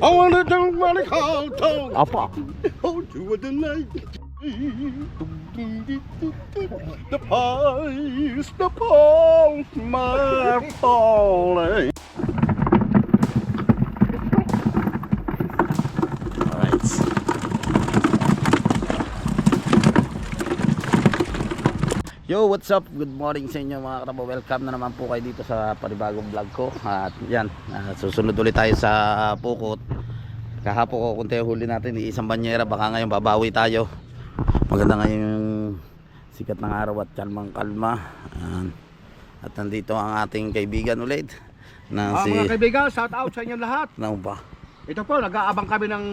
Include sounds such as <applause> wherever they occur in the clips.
I wanna do money call talk. Apa. Hold you with the night. The pies, the pole, my falling. Yo, what's up? Good morning sa inyo mga katabo. Welcome na naman po kayo dito sa panibagong vlog ko. At yan, ah, susunod ulit tayo sa Pukot. Kahapon ko kung tayo huli natin, isang banyera. Baka ngayon babawi tayo. Maganda ngayon yung sikat ng araw at kalmang kalma. Ayan. At nandito ang ating kaibigan ulit. Na Ah, si... mga kaibigan, shout out sa inyo lahat. Ano ba? Ito po, nag-aabang kami ng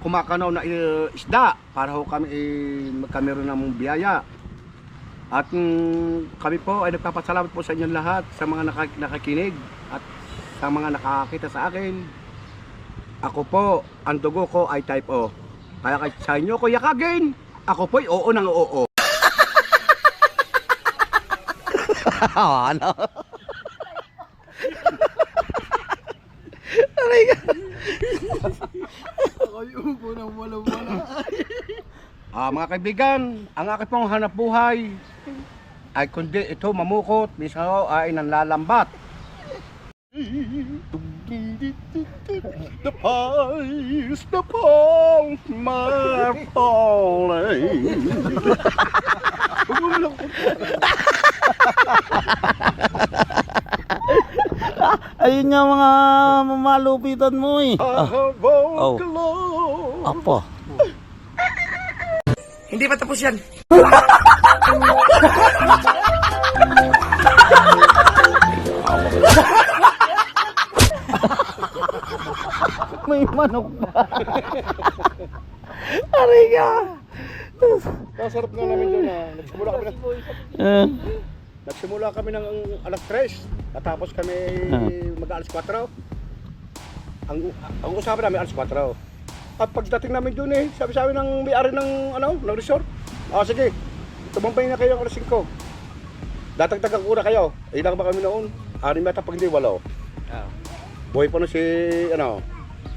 kumakanaw na uh, isda para ho kami eh, magkameron ng biyaya. At mm, kami po ay nagpapasalamat po sa inyo lahat sa mga naka- nakakinig at sa mga nakakita sa akin. Ako po, ang dugo ko ay type O. Kaya kay sa inyo ko yakagin. Ako po ay oo ng oo. ano? Aray ka. Ah, mga kaibigan, ang aking pong hanap buhay ay kundi ito mamukot, misa ho ay nanlalambat. The pies, the pole, my falling. <laughs> Ayun nga mga mamalupitan mo eh. I Ah, Oh. alone. Hindi pa tapos yan. May manok pa. Aray ka. Kasarap nga namin doon na nagsimula kami ng, Eh, nagsimula kami ng alas 3. Natapos kami Ah. mag-alas 4. Ang, ang usapan namin alas 4. At pagdating namin doon eh, sabi sa amin ng may-ari ng ano, ng resort. Ah, sige. Tumambay na kayo alas 5. Datagdagan ko na kayo. Ilang ba kami noon? Anim yata pag hindi walo. Boy pa no si ano?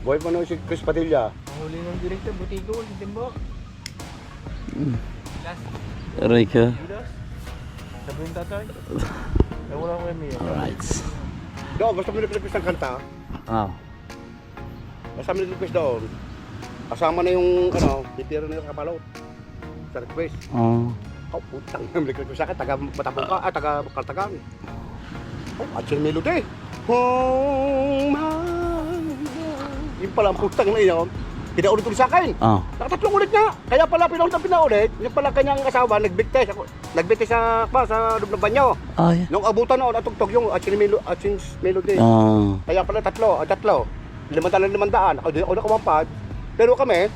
Boy pa no si Chris Padilla. Huli ng direktor, butigo, timbo. aray ka. Sabi yung tatay. Eh, wala ko yung Alright. Do, gusto mo nilipas ng kanta? Ah. Basta may request doon. Kasama na yung ano, titira na yung kapalot. Sa request. Oh. Oh, putang <laughs> may request sa akin, taga Matapong ka, ah, taga Kaltagan. Oh, at yung melody. Home, Yung pala ang putang na yun. Pinaulit ulit sa akin. Ah. Nakatatlong ulit nga. Kaya pala pinaulit ang pinaulit. Yung pala kanyang asawa, nagbigte. Sa, nagbigte sa, pa, sa loob ng banyo. Ay. Nung abutan na, natugtog yung Atching Melo, Atching Melody. Ah. Kaya pala tatlo, ah, tatlo. Limandaan na limandaan. Ako ako nakawampad. Pero kami,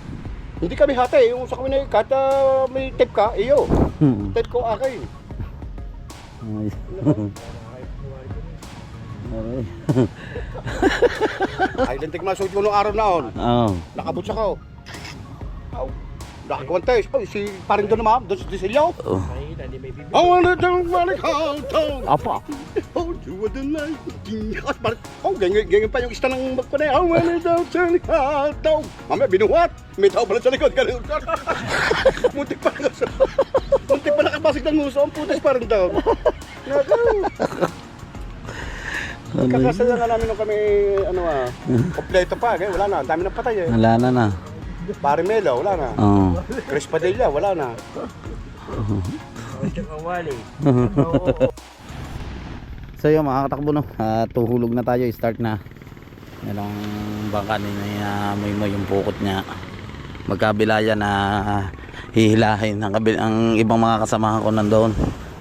hindi kami hati. Yung sa kami na ikat, ah, may tape ka, iyo. Hmm. Tape ko akin. Ay. Aray. Identic na suit ko nung araw na on. Ah. Nakabutsa ko. Aw, nakagwantes. Ay, si paring doon naman, doon sa disilyo. Oh. Nakikita, di may bibig. I wanna do money call talk. Apa? Hold you with the night. Oh, ganyan, ganyan pa yung ista ng magpanay. I wanna do money call talk. Mamaya, binuhat. May tao pala sa likod. <laughs> Muntik pa na Muntik pa nakapasig ng nguso. Ang putas parang daw. Naku. Kakasaya nga namin nung kami, ano ah, kompleto pa. Ganyan, wala na. Ang dami ng patay eh. Wala na na. Pare Melo, wala na. Oh. Chris Padilla, wala na. Oh, tsaka wali. So yun mga katakbo no, uh, tuhulog na tayo, start na. Yan ang bangka ni uh, may mo yung pukot niya. Magkabila yan na ah, hihilahin ang, ang ibang mga kasamahan ko nandoon.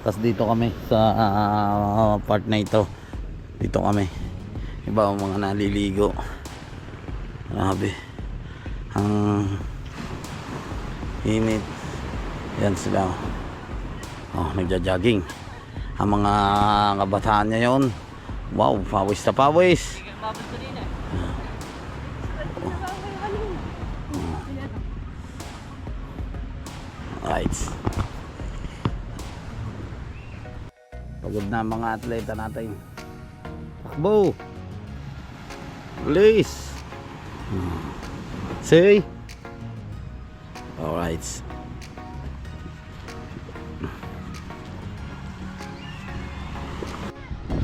Tapos dito kami sa ah, part na ito. Dito kami. Iba ang mga naliligo. Grabe. Ang init. Yan sila. Oh, nagja-jogging. Ang mga kabataan niya yon wow pawis na pawis. Right. Pagod na mga atleta natin. Takbo. Please See? Alright.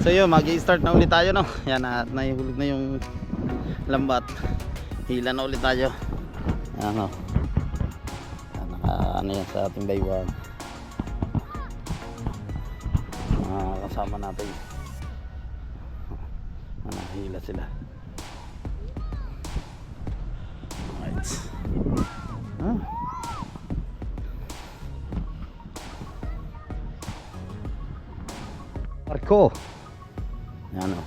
So yun, mag-i-start na ulit tayo no. Yan at nahihulog na yung lambat. Hila na ulit tayo. Ano? Naka ano yan sa ating baywang. Mga kasama natin. Ano, hila sila. Alright. Ah. Marco. Yan o.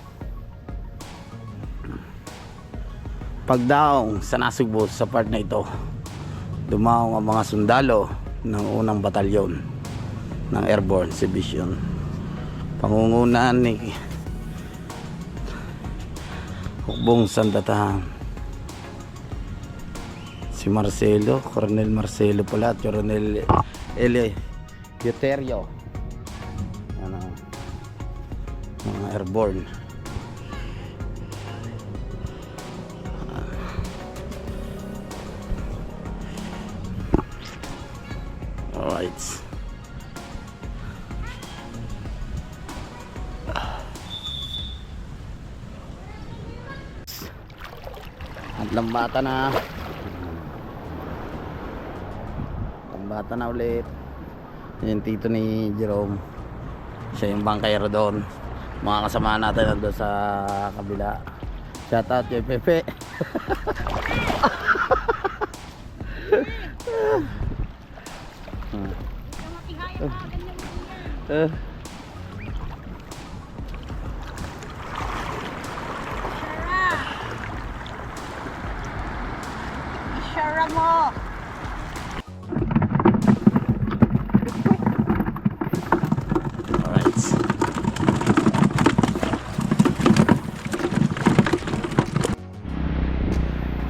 Pagdaong sa nasugbo sa part na ito, dumaong ang mga sundalo ng unang batalyon ng Airborne Division. Pangungunahan ni Hukbong Sandatahan. Si Marcelo, Coronel Marcelo pala at Coronel Ele Euterio. Airborne. Alright. At lambata na. Lambata na ulit. Yung tito ni Jerome. Siya yung bangkayero doon. Mga kasama natin nandun sa kabila. Shout out kay Pepe. Uh, Isyara mo.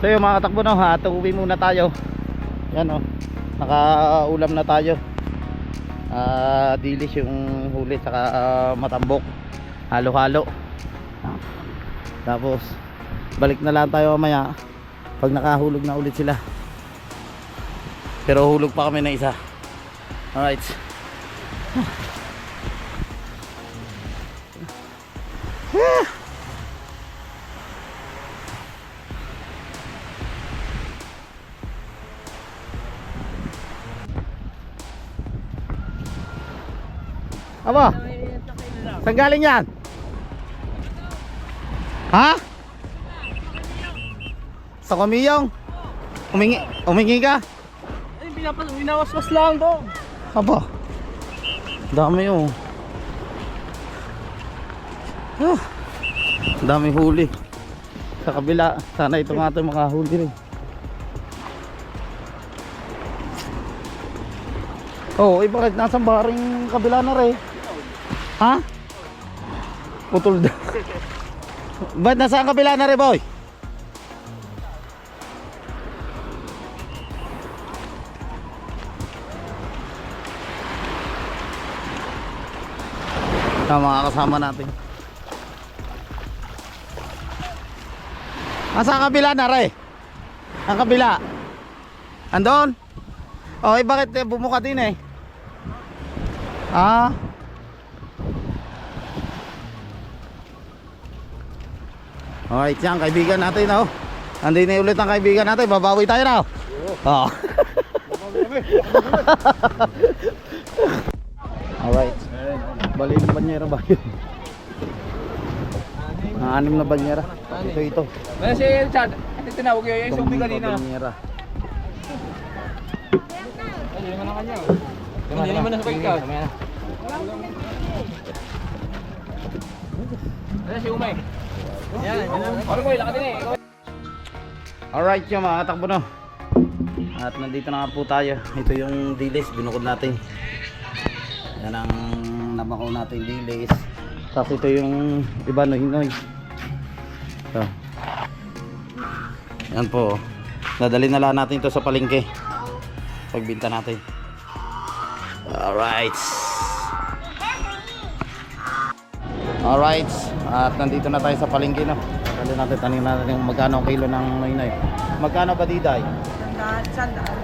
So yun mga katakbo no, ha, uwi muna tayo. Yan oh. Nakaulam na tayo. Ah, dilis yung huli saka ah, matambok. Halo-halo. Tapos balik na lang tayo mamaya pag nakahulog na ulit sila. Pero hulog pa kami na isa. Alright. Aba? Saan galing yan? Ha? Sa kumiyong? Umingi, umingi ka? Ay, pinapas, winawaswas lang to. Aba? Dami oh. Ah, dami huli. Sa kabila, sana ito nga ito makahuli rin. Oh, eh bakit nasa baring kabila na rin? Ha? Putol daw. Ba't nasa ang kabila na rin, boy? Sa mga kasama natin. Nasa kabila na rin? Ang kabila? Andon? Eh bakit eh, bumuka din eh? Ah? Alright, yan kaibigan natin oh. Andin na ulit ang kaibigan natin, babawi tayo na. Oh. <laughs> Alright. Bali ng banyera ba yun? <laughs> Ang anim na banyera. Ito ito. Ano si Chad? Ito tinawag yun, yung subi kanina. Banyera. Hindi naman ang kanya. Hindi naman nasa bike ka. Ano si Umay? Yan, yan. Eh. Alright yung mga katakbo no. At nandito na nga po tayo. Ito yung dilis, binukod natin. Yan ang nabakaw natin dilis. Tapos ito yung iba no hinoy. So. Yan po. Dadali na lang natin ito sa palengke. Pagbinta natin. Alright. Alright. At nandito na tayo sa palengke no. Ano natin, tanong natin kung magkano ang kilo ng noy Magkano ba diday? Sandaan, sandaan.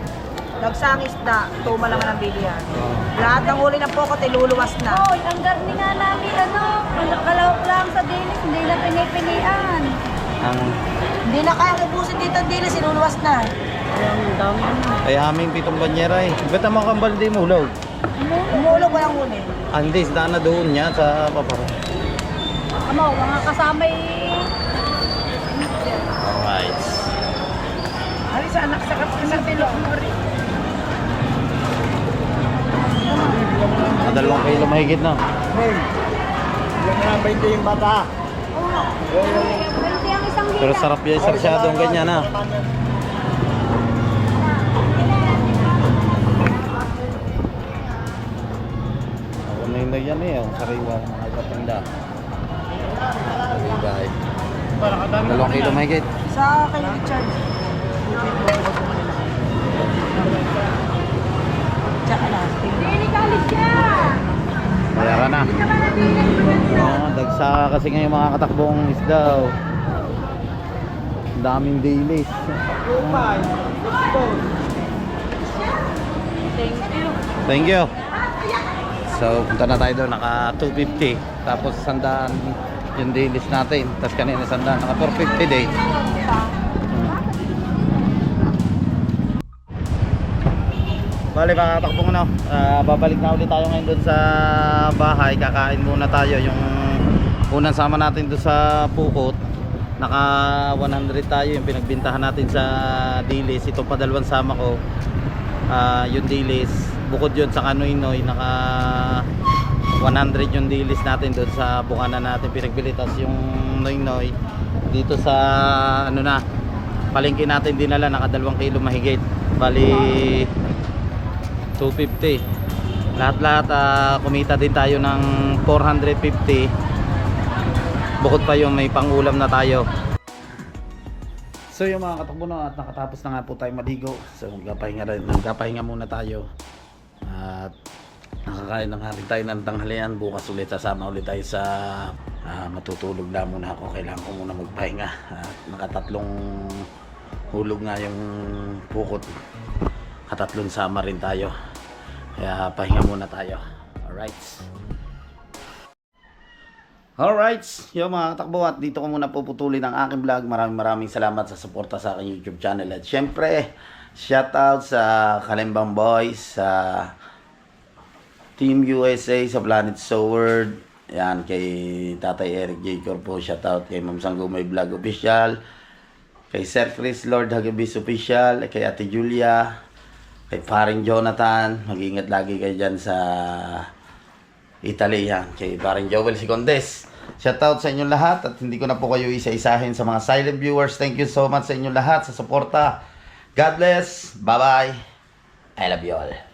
Nagsang isda, tuma naman ang bilihan. Lahat ng huli ng pokot, iluluwas na. Hoy, ang garni nga namin, ano, kalawak lang sa dilis, hindi na pinipilian. Ang Hindi na kaya ubusin dito ang dili, sinuluwas na. ay aming pitong banyera eh. Ba't ang mga kambal di mo hulog? Umulog, walang huli. Ah, hindi, isda na doon niya sa paparo. Ano, mga kasama eh. Alright. Ano sa anak sa kapatid pilok mo rin. Dalawang kilo mahigit na. Hey, yung na 20 yung bata. Pwede ang isang Pero sarap yan, sarsyado ang ganyan ah. na. Ako na yun na yan eh, ang sariwa ng mga katinda. Dalawang kilo mahigit. Sa kay Richard. Tsaka na. Ka na. Oo, dagsa kasi ngayon mga katakbong isda. oh. Daming dailies. Thank you. Thank you. So, punta na tayo doon. Naka 250. Tapos sandaan yung dailies natin. Tapos kanina sandaan. Naka 450 day. Bali mga katakbong ano, ah, babalik na ulit tayo ngayon doon sa bahay. Kakain muna tayo yung unang sama natin doon sa Pukot. Naka 100 tayo yung pinagbintahan natin sa Dilis. Ito pa dalawang sama ko. Ah, yung Dilis. Bukod yun sa Kanoy-Noy, naka 100 yung Dilis natin doon sa bukanan natin. Pinagbili. Tapos yung Noy-Noy dito sa ano na palengke natin dinala naka 2 kilo mahigit. Bali 250 lahat-lahat ah, kumita din tayo ng 450 bukod pa yung may pangulam na tayo. So yung mga katakbo na at nakatapos na nga po tayo maligo. So nagkapahinga, rin, nagkapahinga muna tayo. At nakakain na nga rin tayo ng tanghalian. Bukas ulit sasama ulit tayo sa ah, matutulog na muna ako. Kailangan ko muna magpahinga. At nakatatlong hulog nga yung pukot. Katatlong sama rin tayo. Kaya pahinga muna tayo. Alright Alright, yung mga katakbo at dito ko muna puputulin ang aking vlog. Maraming maraming salamat sa suporta sa aking YouTube channel. At syempre, shoutout sa Kalimbang Boys, sa Team USA, sa Planet Sword. Yan, kay Tatay Eric J. Corpo, shoutout kay Ma'am Sanggumay Vlog Official. Kay Sir Chris Lord Hagabis Official, kay Ate Julia, kay Paring Jonathan. Mag-ingat lagi kayo dyan sa Italy yan. Kay Paring Joel Sicondes. Shoutout sa inyong lahat at hindi ko na po kayo isa-isahin sa mga silent viewers. Thank you so much sa inyong lahat sa suporta. God bless. Bye-bye. I love you all.